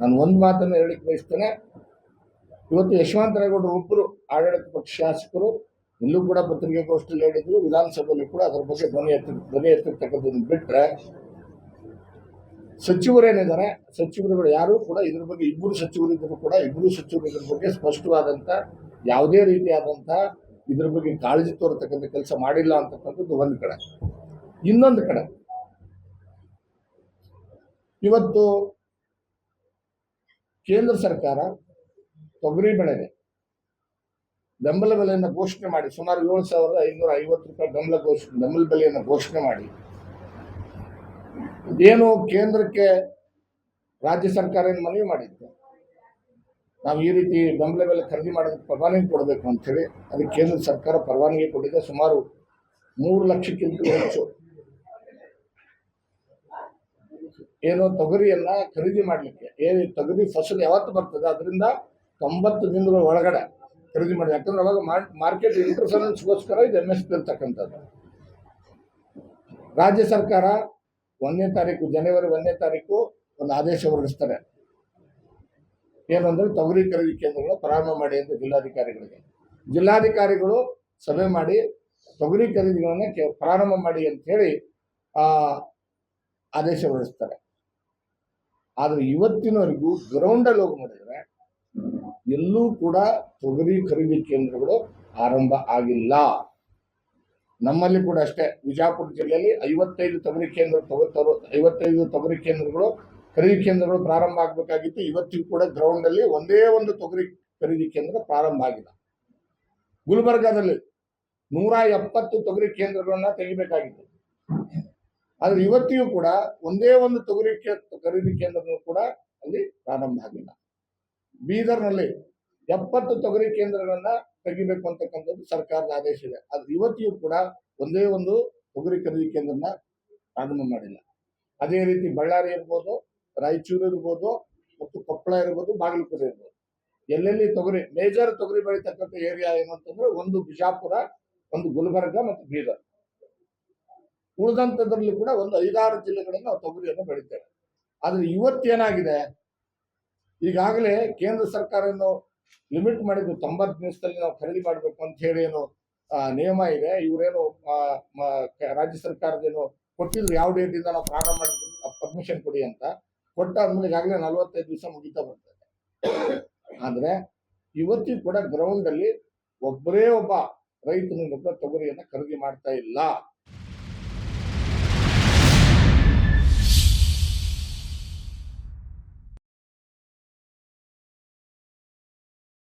ನಾನು ಒಂದು ಮಾತನ್ನು ಹೇಳಿಕ್ಕೆ ಬಯಸ್ತೇನೆ. ಇವತ್ತು ಯಶವಂತರೇಗೌಡರು ಒಬ್ಬರು ಆಡಳಿತ ಪಕ್ಷ ಶಾಸಕರು, ಇಲ್ಲೂ ಕೂಡ ಪತ್ರಿಕಾಗೋಷ್ಠಿಯಲ್ಲಿ ಹೇಳಿದ್ರು, ವಿಧಾನಸಭೆಯಲ್ಲಿ ಕೂಡ ಅದರ ಬಗ್ಗೆ ಧ್ವನಿ ಎತ್ತಿ, ಧ್ವನಿ ಎತ್ತಿರ್ತಕ್ಕಂಥದ್ದು ಬಿಟ್ಟರೆ ಸಚಿವರೇನಿದ್ದಾರೆ ಸಚಿವರುಗಳು ಯಾರು ಕೂಡ ಇದ್ರ ಬಗ್ಗೆ, ಇಬ್ಬರು ಸಚಿವರಿದ್ದರೂ ಕೂಡ, ಇಬ್ಬರು ಸಚಿವರು ಇದ್ರ ಬಗ್ಗೆ ಸ್ಪಷ್ಟವಾದಂಥ ಯಾವುದೇ ರೀತಿಯಾದಂಥ ಇದ್ರ ಬಗ್ಗೆ ಕಾಳಜಿ ತೋರತಕ್ಕಂಥ ಕೆಲಸ ಮಾಡಿಲ್ಲ ಅಂತಕ್ಕಂಥದ್ದು ಒಂದು ಕಡೆ. ಇನ್ನೊಂದು ಕಡೆ. ಇವತ್ತು ಕೇಂದ್ರ ಸರ್ಕಾರ ತೊಗರಿ ಬೆಳೆಗೆ ಬೆಂಬಲ ಬೆಲೆಯನ್ನು ಘೋಷಣೆ ಮಾಡಿ, ಸುಮಾರು ಏಳು ಸಾವಿರದ ಐನೂರ ಐವತ್ತು ರೂಪಾಯಿ ಬೆಂಬಲ ಘೋಷಣೆ ಬೆಂಬಲ ಬೆಲೆಯನ್ನು ಘೋಷಣೆ ಮಾಡಿ. ಏನು ಕೇಂದ್ರಕ್ಕೆ ರಾಜ್ಯ ಸರ್ಕಾರ ಏನು ಮನವಿ ಮಾಡಿತ್ತು? ನಾವು ಈ ರೀತಿ ಬೆಂಬಲ ಬೆಲೆ ಖರೀದಿ ಮಾಡೋದಕ್ಕೆ ಪರವಾನಗಿ ಕೊಡಬೇಕು ಅಂಥೇಳಿ, ಅದಕ್ಕೆ ಕೇಂದ್ರ ಸರ್ಕಾರ ಪರವಾನಗಿ ಕೊಟ್ಟಿದೆ. ಸುಮಾರು ಮೂರು ಲಕ್ಷಕ್ಕಿಂತ ಹೆಚ್ಚು ಏನು ತೊಗರಿಯನ್ನು ಖರೀದಿ ಮಾಡಲಿಕ್ಕೆ. ಏನು ತೊಗರಿ ಫಸಲು ಯಾವತ್ತು ಬರ್ತದೆ? ಅದರಿಂದ ತೊಂಬತ್ತು ದಿನಗಳ ಒಳಗಡೆ ಖರೀದಿ ಮಾಡಿ. ಯಾಕಂದ್ರೆ ಅವಾಗ ಮಾರ್ಕೆಟ್ ಇಂಟರ್ಫರೆನ್ಸ್ಗೋಸ್ಕರ ಇದು ಎಂ ಎಸ್ ಪಿ ಇರ್ತಕ್ಕಂಥದ್ದು. ರಾಜ್ಯ ಸರ್ಕಾರ ಒಂದನೇ ತಾರೀಕು, ಜನವರಿ ಒಂದನೇ ತಾರೀಕು ಒಂದು ಆದೇಶ ಹೊರಡಿಸ್ತಾರೆ. ಏನು ಅಂದರೆ ತೊಗರಿ ಖರೀದಿ ಕೇಂದ್ರಗಳು ಪ್ರಾರಂಭ ಮಾಡಿ ಅಂತ ಜಿಲ್ಲಾಧಿಕಾರಿಗಳಿಗೆ. ಜಿಲ್ಲಾಧಿಕಾರಿಗಳು ಸಭೆ ಮಾಡಿ ತೊಗರಿ ಖರೀದಿಗಳನ್ನ ಪ್ರಾರಂಭ ಮಾಡಿ ಅಂತ ಹೇಳಿ, ಆ ಆದೇಶ ಹೊರಡಿಸ್ತಾರೆ ಆದರೆ ಇವತ್ತಿನವರೆಗೂ ಗ್ರೌಂಡಲ್ಲಿ ಹೋಗಿ ನೋಡಿದ್ರೆ ಎಲ್ಲೂ ಕೂಡ ತೊಗರಿ ಖರೀದಿ ಕೇಂದ್ರಗಳು ಆರಂಭ ಆಗಿಲ್ಲ. ನಮ್ಮಲ್ಲಿ ಕೂಡ ಅಷ್ಟೇ. ವಿಜಾಪುರ ಜಿಲ್ಲೆಯಲ್ಲಿ ಐವತ್ತೈದು ತೊಗರಿ ಕೇಂದ್ರ ಐವತ್ತೈದು ತೊಗರಿ ಕೇಂದ್ರಗಳು ಖರೀದಿ ಕೇಂದ್ರಗಳು ಪ್ರಾರಂಭ ಆಗಬೇಕಾಗಿತ್ತು. ಇವತ್ತಿಗೂ ಕೂಡ ಗ್ರೌಂಡ್ ಅಲ್ಲಿ ಒಂದೇ ಒಂದು ತೊಗರಿ ಖರೀದಿ ಕೇಂದ್ರ ಪ್ರಾರಂಭ ಆಗಿಲ್ಲ. ಗುಲ್ಬರ್ಗಾದಲ್ಲಿ ನೂರ ಎಪ್ಪತ್ತು ತೊಗರಿ ಕೇಂದ್ರಗಳನ್ನ ತೆಗಿಬೇಕಾಗಿತ್ತು. ಆದ್ರೆ ಇವತ್ತಿಯೂ ಕೂಡ ಒಂದೇ ಒಂದು ತೊಗರಿ ಖರೀದಿ ಕೇಂದ್ರನೂ ಕೂಡ ಅಲ್ಲಿ ಪ್ರಾರಂಭ ಆಗಿಲ್ಲ. ಬೀದರ್ನಲ್ಲಿ ಎಪ್ಪತ್ತು ತೊಗರಿ ಕೇಂದ್ರಗಳನ್ನ ತೆಗಿಬೇಕು ಅಂತಕ್ಕಂಥದ್ದು ಸರ್ಕಾರದ ಆದೇಶ ಇದೆ. ಆದ್ರೆ ಇವತ್ತಿಯೂ ಕೂಡ ಒಂದೇ ಒಂದು ತೊಗರಿ ಖರೀದಿ ಕೇಂದ್ರನ ಪ್ರಾರಂಭ ಮಾಡಿಲ್ಲ. ಅದೇ ರೀತಿ ಬಳ್ಳಾರಿ ಇರ್ಬೋದು, ರಾಯಚೂರು ಇರ್ಬೋದು, ಮತ್ತು ಕೊಪ್ಪಳ ಇರ್ಬೋದು, ಬಾಗಲಕೋಟೆ ಇರ್ಬೋದು. ಎಲ್ಲೆಲ್ಲಿ ತೊಗರಿ, ಮೇಜರ್ ತೊಗರಿ ಬೆಳೀತಕ್ಕಂಥ ಏರಿಯಾ ಏನು ಅಂತಂದ್ರೆ ಒಂದು ಬಿಜಾಪುರ, ಒಂದು ಗುಲ್ಬರ್ಗ ಮತ್ತು ಬೀದರ್. ಉಳಿದಂಥದ್ರಲ್ಲಿ ಕೂಡ ಒಂದು ಐದಾರು ಜಿಲ್ಲೆಗಳಲ್ಲಿ ನಾವು ತೊಗರಿಯನ್ನು ಬೆಳಿತೇವೆ. ಆದ್ರೆ ಇವತ್ತೇನಾಗಿದೆ ಈಗಾಗಲೇ ಕೇಂದ್ರ ಸರ್ಕಾರ ಏನು ಲಿಮಿಟ್ ಮಾಡಿದ್ದು ತೊಂಬತ್ತು ದಿವಸದಲ್ಲಿ ನಾವು ಖರೀದಿ ಮಾಡಬೇಕು ಅಂತ ಹೇಳಿ ಏನು ನಿಯಮ ಇದೆ. ಇವರೇನು ರಾಜ್ಯ ಸರ್ಕಾರದೇನು ಕೊಟ್ಟಿದ್ರು ಯಾವ ಡೇಟಿಂದ ನಾವು ಪ್ರಾರಂಭ ಮಾಡಿದ್ರು ಪರ್ಮಿಷನ್ ಕೊಡಿ ಅಂತ. ಕೊಟ್ಟಾದ್ಮೇಲೆ ಈಗಾಗಲೇ ನಲ್ವತ್ತೈದು ದಿವಸ ಮುಗಿತಾ ಬರ್ತದೆ. ಆದ್ರೆ ಇವತ್ತಿಗೂ ಕೂಡ ಗ್ರೌಂಡ್ ಅಲ್ಲಿ ಒಬ್ಬರೇ ಒಬ್ಬ ರೈತನಿಂದ ತೊಗರಿಯನ್ನ ಖರೀದಿ ಮಾಡ್ತಾ ಇಲ್ಲ.